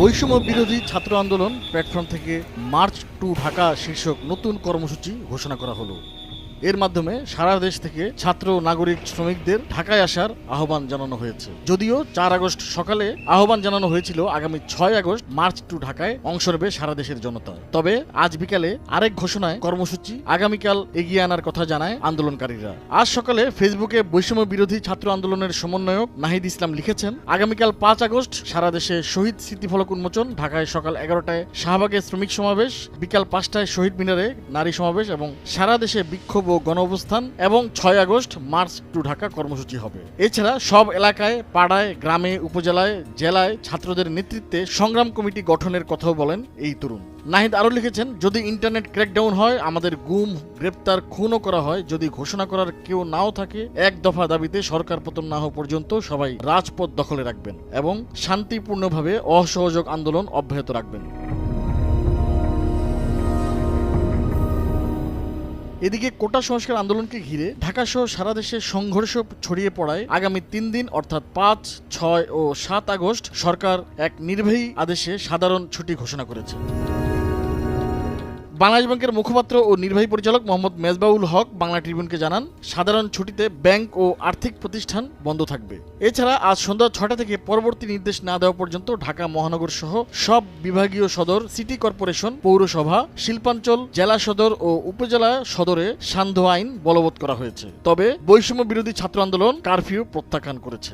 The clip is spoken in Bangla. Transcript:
বৈষম্য বিরোধী ছাত্র আন্দোলন প্ল্যাটফর্ম থেকে মার্চ টু ঢাকা শীর্ষক নতুন কর্মসূচি ঘোষণা করা হলো। এর মাধ্যমে সারা দেশ থেকে ছাত্র, নাগরিক, শ্রমিকদের ঢাকায় আসার আহ্বান জানানো হয়েছে। যদিও চার আগস্ট সকালে আহ্বান জানানো হয়েছিল আগামী ছয় আগস্ট মার্চ টু ঢাকায় অংশ নেবে সারা দেশের জনতা। তবে আজ বিকালে আরেক ঘোষণায় কর্মসূচি আগামীকাল এগিয়ে আনার কথা জানায় আন্দোলনকারীরা। আজ সকালে ফেসবুকে বৈষম্য বিরোধী ছাত্র আন্দোলনের সমন্বয়ক নাহিদ ইসলাম লিখেছেন, আগামীকাল পাঁচ আগস্ট সারা দেশে শহীদ স্মৃতিফলক উন্মোচন, ঢাকায় সকাল এগারোটায় শাহবাগে শ্রমিক সমাবেশ, বিকাল পাঁচটায় শহীদ মিনারে নারী সমাবেশ এবং সারা দেশে বিক্ষোভ ও গণ অবস্থান এবং ছয় আগস্ট মার্চ টু ঢাকা কর্মসূচি হবে। এছাড়া সব এলাকায়, পাড়ায়, গ্রামে, উপজেলায়, জেলায় ছাত্রদের নেতৃত্বে সংগ্রাম কমিটি গঠনের কথাও বলেন এই তরুণ। নাহিদ আরও লিখেছেন, যদি ইন্টারনেট ক্র্যাকডাউন হয়, আমাদের গুম, গ্রেপ্তার, খুনও করা হয়। যদি ঘোষণা করার কেউ নাও থাকে, এক দফা দাবিতে সরকার পতন না হওয়া পর্যন্ত সবাই রাজপথ দখলে রাখবেন এবং শান্তিপূর্ণভাবে অসহযোগ আন্দোলন অব্যাহত রাখবেন। এদিকে কোটা সংস্কার আন্দোলনকে ঘিরে ঢাকা সহ সারা দেশে সংঘর্ষ ছড়িয়ে পড়ায় আগামী তিন দিন, অর্থাৎ পাঁচ, ছয় ও সাত আগস্ট সরকার এক নির্বাহী আদেশে সাধারণ ছুটি ঘোষণা করেছে। বাংলাদেশ ব্যাংকের মুখপাত্র ও নির্বাহী পরিচালক মোহাম্মদ মেজবাউল হক বাংলা ট্রিবিউনকে জানান, সাধারণ ছুটিতে ব্যাংক ও আর্থিক প্রতিষ্ঠান বন্ধ থাকবে। এছাড়া আজ সন্ধ্যা ছটা থেকে পরবর্তী নির্দেশ না দেওয়া পর্যন্ত ঢাকা মহানগর সহ সব বিভাগীয় সদর, সিটি কর্পোরেশন, পৌরসভা, শিল্পাঞ্চল, জেলা সদর ও উপজেলা সদরে সান্ধ্য আইন বলবৎ করা হয়েছে। তবে বৈষম্য বিরোধী ছাত্র আন্দোলন কারফিউ প্রত্যাখ্যান করেছে।